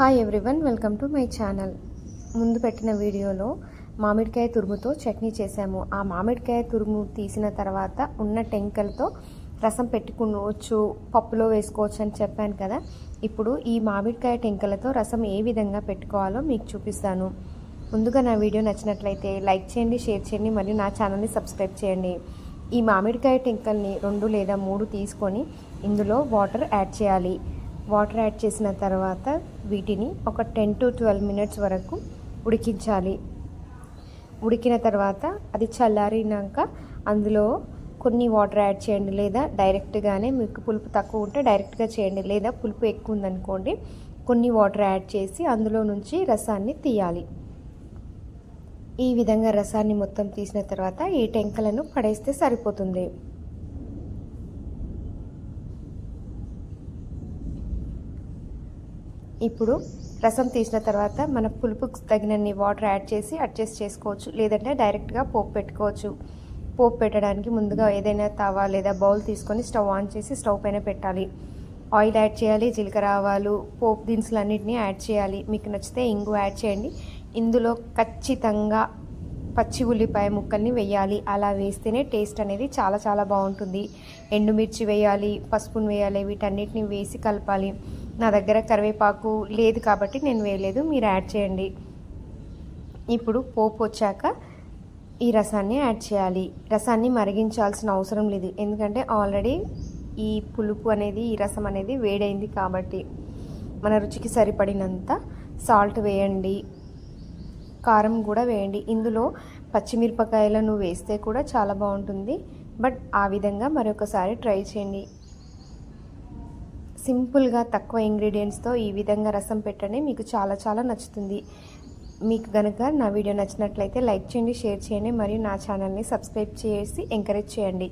Hi everyone welcome to my channel ముందు పెట్టిన వీడియోలో మామిడికాయ తురుముతో చట్నీ చేశాము. ఆ మామిడికాయ తురుము తీసిన తర్వాత ఉన్న టెంకలతో రసం పెట్టుకోవచ్చు పప్పులో వేసుకోవచ్చు అని చెప్పాను కదా. ఇప్పుడు ఈ మామిడికాయ టెంకలతో రసం ఏ విధంగా పెట్టుకోవాలో మీకు చూపిస్తాను. ముందుగా నా వీడియో నచ్చినట్లయితే లైక్ చేయండి షేర్ చేయండి మరియు నా ఛానల్ని సబ్స్క్రైబ్ చేయండి. ఈ మామిడికాయ టెంకల్ని రెండు లేదా మూడు తీసుకొని ఇందులో వాటర్ యాడ్ చేయాలి. వాటర్ యాడ్ చేసిన తర్వాత వీటిని ఒక టెన్ టు ట్వెల్వ్ మినిట్స్ వరకు ఉడికించాలి. ఉడికిన తర్వాత అది చల్లారినాక అందులో కొన్ని వాటర్ యాడ్ చేయండి లేదా డైరెక్ట్గానే మీకు పులుపు తక్కువ ఉంటే డైరెక్ట్గా చేయండి లేదా పులుపు ఎక్కువ ఉందనుకోండి కొన్ని వాటర్ యాడ్ చేసి అందులో నుంచి రసాన్ని తీయాలి. ఈ విధంగా రసాన్ని మొత్తం తీసిన తర్వాత ఈ టెంకలను పడేస్తే సరిపోతుంది. ఇప్పుడు రసం తీసిన తర్వాత మన పులుపుకు తగినన్ని వాటర్ యాడ్ చేసి అడ్జస్ట్ చేసుకోవచ్చు. లేదంటే డైరెక్ట్గా పోపు పెట్టుకోవచ్చు. పోపు పెట్టడానికి ముందుగా ఏదైనా తవా లేదా బౌల్ తీసుకొని స్టవ్ ఆన్ చేసి స్టవ్ పైన పెట్టాలి. ఆయిల్ యాడ్ చేయాలి జీలకర్ర ఆవాలు పోపు దినుసులు అన్నింటినీ యాడ్ చేయాలి. మీకు నచ్చితే ఇంగు యాడ్ చేయండి. ఇందులో ఖచ్చితంగా పచ్చి ఉల్లిపాయ ముక్కల్ని వేయాలి. అలా వేస్తేనే టేస్ట్ అనేది చాలా చాలా బాగుంటుంది. ఎండుమిర్చి వేయాలి పసుపును వేయాలి వీటన్నిటిని వేసి కలపాలి. నా దగ్గర కరివేపాకు లేదు కాబట్టి నేను వేయలేదు. మీరు యాడ్ చేయండి. ఇప్పుడు పోపు వచ్చాక ఈ రసాన్ని యాడ్ చేయాలి. రసాన్ని మరిగించాల్సిన అవసరం లేదు. ఎందుకంటే ఆల్రెడీ ఈ పులుపు అనేది ఈ రసం అనేది వేడైంది కాబట్టి మన రుచికి సరిపడినంత సాల్ట్ వేయండి. కారం కూడా వేయండి. ఇందులో పచ్చిమిరపకాయలను వేస్తే కూడా చాలా బాగుంటుంది. బట్ ఆ విధంగా మరొకసారి ట్రై చేయండి. సింపుల్గా తక్కువ ఇంగ్రీడియంట్స్తో ఈ విధంగా రసం పెట్టండి. మీకు చాలా చాలా నచ్చుతుంది. మీకు కనుక నా వీడియో నచ్చినట్లయితే లైక్ చేయండి షేర్ చేయండి మరియు నా ఛానల్ని సబ్స్క్రైబ్ చేసి ఎంకరేజ్ చేయండి.